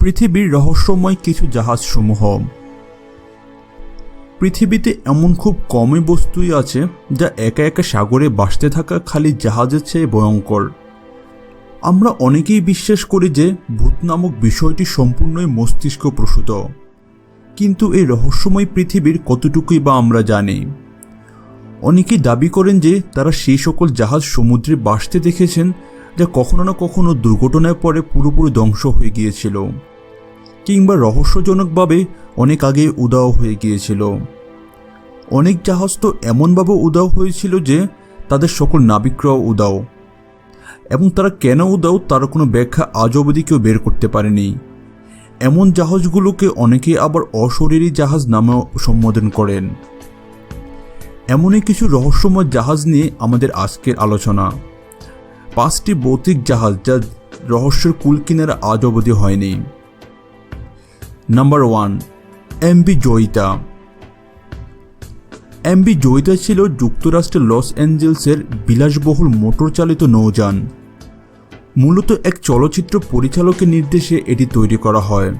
পৃথিবীর রহস্যময় কিছু জাহাজসমূহ। পৃথিবীতে এমন খুব কমই বস্তুই আছে যা একা একা সাগরে বাসতে থাকা খালি জাহাজের চেয়ে ভয়ঙ্কর। আমরা অনেকেই বিশ্বাস করি যে ভূত নামক বিষয়টি সম্পূর্ণই মস্তিষ্ক প্রসূত। কিন্তু এই রহস্যময় পৃথিবীর কতটুকুই বা আমরা জানি? অনেকেই দাবি করেন যে তারা সেই সকল জাহাজ সমুদ্রে বাসতে দেখেছেন যা কখনো না কখনো দুর্ঘটনায় পরে পুরোপুরি ধ্বংস হয়ে গিয়েছিল কিংবা রহস্যজনকভাবে অনেক আগে উদাও হয়ে গিয়েছিল। অনেক জাহাজ তো এমনভাবে উদাও হয়েছিল যে তাদের সকল নাবিকরাও উদাও। এবং তারা কেন উদাও তার কোনো ব্যাখ্যা আজ অবধি কেউ বের করতে পারেনি। এমন জাহাজগুলোকে অনেকে আবার অশরীরী জাহাজ নামেও সম্বোধন করেন। এমনই কিছু রহস্যময় জাহাজ নিয়ে আমাদের আজকের আলোচনা। পাঁচটি ভৌতিক জাহাজ যা রহস্যের কুল কিনারা আজ অবধি হয়নি। Number one MB Joyita MB Joyita ছিল যুক্তরাষ্ট্রের লস অ্যাঞ্জেলসের বিলাসবহুল মোটর চালিত নৌযান। মূলত এক চলচ্চিত্র পরিচালকের নির্দেশে এটি তৈরি করা হয়।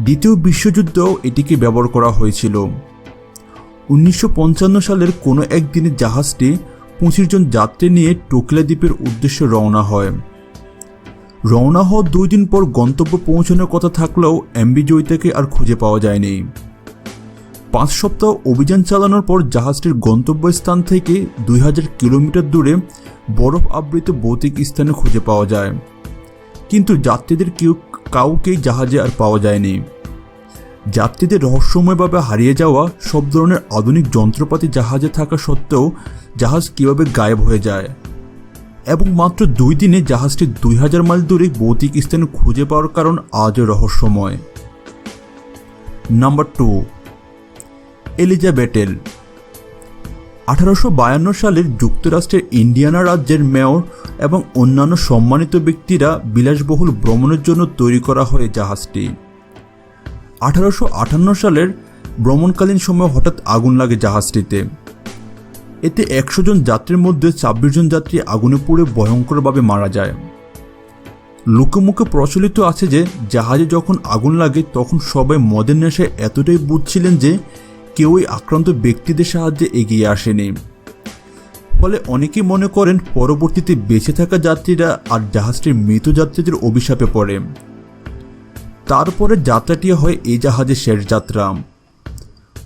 দ্বিতীয় বিশ্বযুদ্ধেও এটিকে ব্যবহার করা হয়েছিল। উনিশশো পঞ্চান্ন সালের কোনো একদিনে জাহাজটি পঁচিশ জন যাত্রী নিয়ে টোকলা দ্বীপের উদ্দেশ্যে রওনা হয়। রওনা হওয়ার দুই দিন পর গন্তব্য পৌঁছানোর কথা থাকলেও এমবি জয়িতাকে আর খুঁজে পাওয়া যায়নি। পাঁচ সপ্তাহ অভিযান চালানোর পর জাহাজটির গন্তব্যস্থান থেকে দুই হাজার কিলোমিটার দূরে বরফ আবৃত ভৌতিক স্থানে খুঁজে পাওয়া যায়। কিন্তু যাত্রীদের কেউ কাউকেই জাহাজে আর পাওয়া যায়নি। যাত্রীদের রহস্যময়ভাবে হারিয়ে যাওয়া সব ধরনের আধুনিক যন্ত্রপাতি জাহাজে থাকা সত্ত্বেও জাহাজ কীভাবে গায়েব হয়ে যায়? এবং মাত্র দুই দিনে জাহাজটি দুই হাজার মাইল দূরে ভৌতিক স্থানে খুঁজে পাওয়ার কারণ আজও রহস্যময়। নাম্বার টু এলিজাবেটেল আঠারোশো বায়ান্ন সালের যুক্তরাষ্ট্রের ইন্ডিয়ানা রাজ্যের মেয়র এবং অন্যান্য সম্মানিত ব্যক্তিরা বিলাসবহুল ভ্রমণের জন্য তৈরি করা হয় জাহাজটি। আঠারোশো আটান্ন সালের ভ্রমণকালীন সময় হঠাৎ আগুন লাগে জাহাজটিতে। এতে একশো জন যাত্রীর মধ্যে ছাব্বিশ জন যাত্রী আগুনে পুড়ে ভয়ঙ্করভাবে মারা যায়। লোকমুখে প্রচলিত আছে যে, জাহাজে যখন আগুন লাগে, তখন সবাই মদের নেশায় এতটাই বুঝছিলেন যে কেউই আক্রান্ত ব্যক্তিদের সাহায্যে এগিয়ে আসেনি। ফলে অনেকেই মনে করেন পরবর্তীতে বেঁচে থাকা যাত্রীরা আর জাহাজটির মৃত যাত্রীদের অভিশাপে পড়ে। তারপরে যাত্রাটি হয় এই জাহাজের শেষ যাত্রা।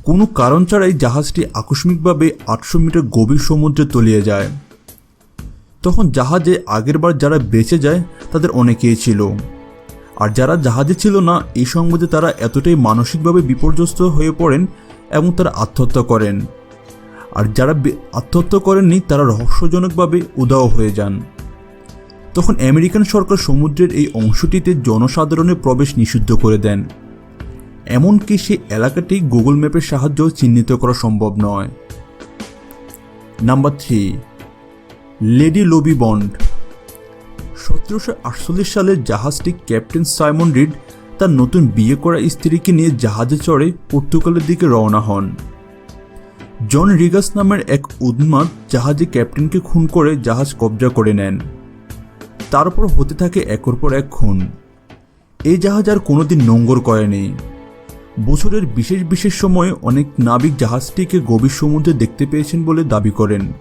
কোনো কারণ ছাড়াই জাহাজটি আকস্মিকভাবে আটশো মিটার গভীর সমুদ্রে তলিয়ে যায়। তখন জাহাজে আগেরবার যারা বেঁচে যায়, তাদের অনেকেই ছিল। আর যারা জাহাজে ছিল না এই সংবাদে তারা এতটাই মানসিকভাবে বিপর্যস্ত হয়ে পড়েন এবং তারা আত্মহত্যা করেন। আর যারা আত্মহত্যা করেননি, তারা রহস্যজনকভাবে উদাও হয়ে যান। তখন আমেরিকান সরকার সমুদ্রের এই অংশটিতে জনসাধারণের প্রবেশ নিষিদ্ধ করে দেন। এমনকি সে এলাকাটি গুগল ম্যাপের সাহায্যেও চিহ্নিত করা সম্ভব নয়। Number three, Lady Lovibond. সতেরোশো সালের জাহাজটি ক্যাপ্টেন সাইমন রিড তার নতুন বিয়ে করা স্ত্রীকে নিয়ে জাহাজে চড়ে পর্তুগালের দিকে রওনা হন। জন রিগাস নামের এক উদ্মাদ জাহাজে ক্যাপ্টেনকে খুন করে জাহাজ কবজা করে নেন। তারপর হতে থাকে একের পর এক খুন। এই জাহাজ আর কোনোদিন নোঙ্গর করেনি বছরের বিশেষ বিশেষ সময়ে অনেক নাবিক জাহাজটিকে গভীর সমুদ্রে দেখতে পেয়েছেন বলে দাবি করেন।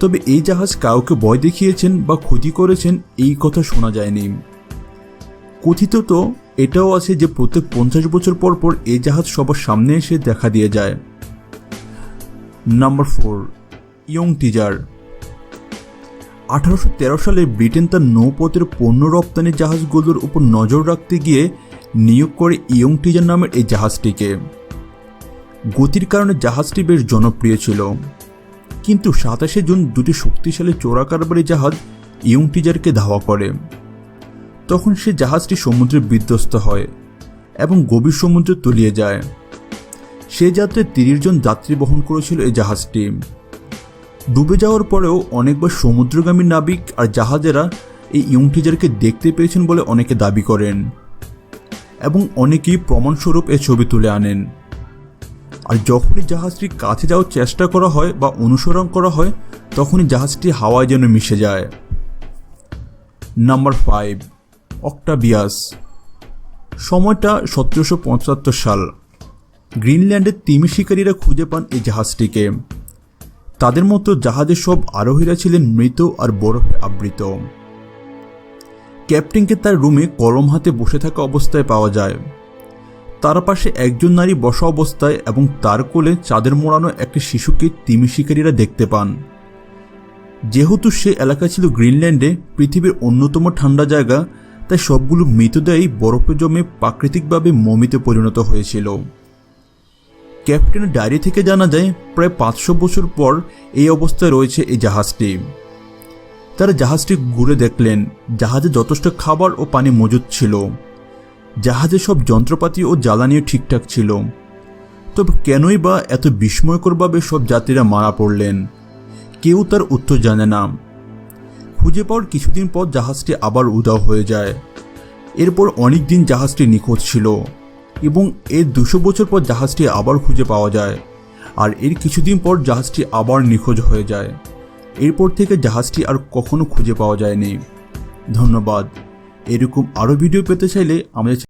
তবে এই জাহাজ কাউকে ভয় দেখিয়েছেন বা ক্ষতি করেছেন এই কথা শোনা যায়নি। কথিত তো এটাও আছে যে প্রত্যেক পঞ্চাশ বছর পর পর এই জাহাজ সবার সামনে এসে দেখা দিয়ে যায়। নাম্বার ফোর ইয়ং টিজার আঠারোশো তেরো সালে ব্রিটেন তার নৌপথের পণ্য রপ্তানি জাহাজগুলোর উপর নজর রাখতে গিয়ে নিয়োগ করে ইয়ং টিজার নামের এই জাহাজটিকে। গতির কারণে জাহাজটি বেশ জনপ্রিয় ছিল। কিন্তু সাতাশে জুন দুটি শক্তিশালী চোরাকারবারি জাহাজ ইয়ং টিজারকে ধাওয়া করে। তখন সে জাহাজটি সমুদ্রে বিধ্বস্ত হয় এবং গভীর সমুদ্রে তলিয়ে যায়। সে যাত্রায় তিরিশ জন যাত্রী বহন করেছিল এই জাহাজটি। ডুবে যাওয়ার পরেও অনেকবার সমুদ্রগামী নাবিক আর জাহাজেরা এই ইয়ংটিজারকে দেখতে পেয়েছেন বলে অনেকে দাবি করেন এবং অনেকেই প্রমাণস্বরূপ এ ছবি তুলে আনেন। আর যখনই জাহাজটির কাছে যাওয়ার চেষ্টা করা হয় বা অনুসরণ করা হয়, তখনই জাহাজটি হাওয়ায় যেন মিশে যায়। Number five. অক্টাবিয়াস সময়টা সতেরোশো পঁচাত্তর সাল। গ্রিনল্যান্ডের তিমি শিকারীরা খুঁজে পান এই জাহাজটিকে। তাদের মতো জাহাজের সব আরোহীরা ছিলেন মৃত আর বরফে আবৃত। ক্যাপ্টেনকে তার রুমে কলম হাতে বসে থাকা অবস্থায় পাওয়া যায়। তার পাশে একজন নারী বসা অবস্থায় এবং তার কোলে চাঁদের মোড়ানো একটি শিশুকে তিমি শিকারীরা দেখতে পান। যেহেতু সে এলাকা ছিল গ্রিনল্যান্ডে, পৃথিবীর অন্যতম ঠান্ডা জায়গা তাই সবগুলো মৃতদেহই বরফে জমে প্রাকৃতিকভাবে মমিতে পরিণত হয়েছিল। ক্যাপ্টেনের ডায়েরি থেকে জানা যায়, প্রায় পাঁচশো বছর পর এই অবস্থায় রয়েছে এই জাহাজটি। তারা জাহাজটি ঘুরে দেখলেন, জাহাজে যথেষ্ট খাবার ও পানি মজুদ ছিল। জাহাজে সব যন্ত্রপাতি ও জ্বালানিও ঠিকঠাক ছিল। তবে কেনই বা এত বিস্ময়করভাবে সব যাত্রীরা মারা পড়লেন? কেউ তার উত্তর জানে না। খুঁজে পাওয়ার কিছুদিন পর জাহাজটি আবার উদাও হয়ে যায়। এরপর অনেক দিন জাহাজটি নিখোঁজ ছিল এবং এর দুশো বছর পর জাহাজটি আবার খুঁজে পাওয়া যায় আর এর কিছুদিন পর জাহাজটি আবার নিখোঁজ হয়ে যায়। এরপর থেকে জাহাজটি আর কখনো খুঁজে পাওয়া যায়নি। ধন্যবাদ। এরকম আরও ভিডিও পেতে চাইলে আমাদের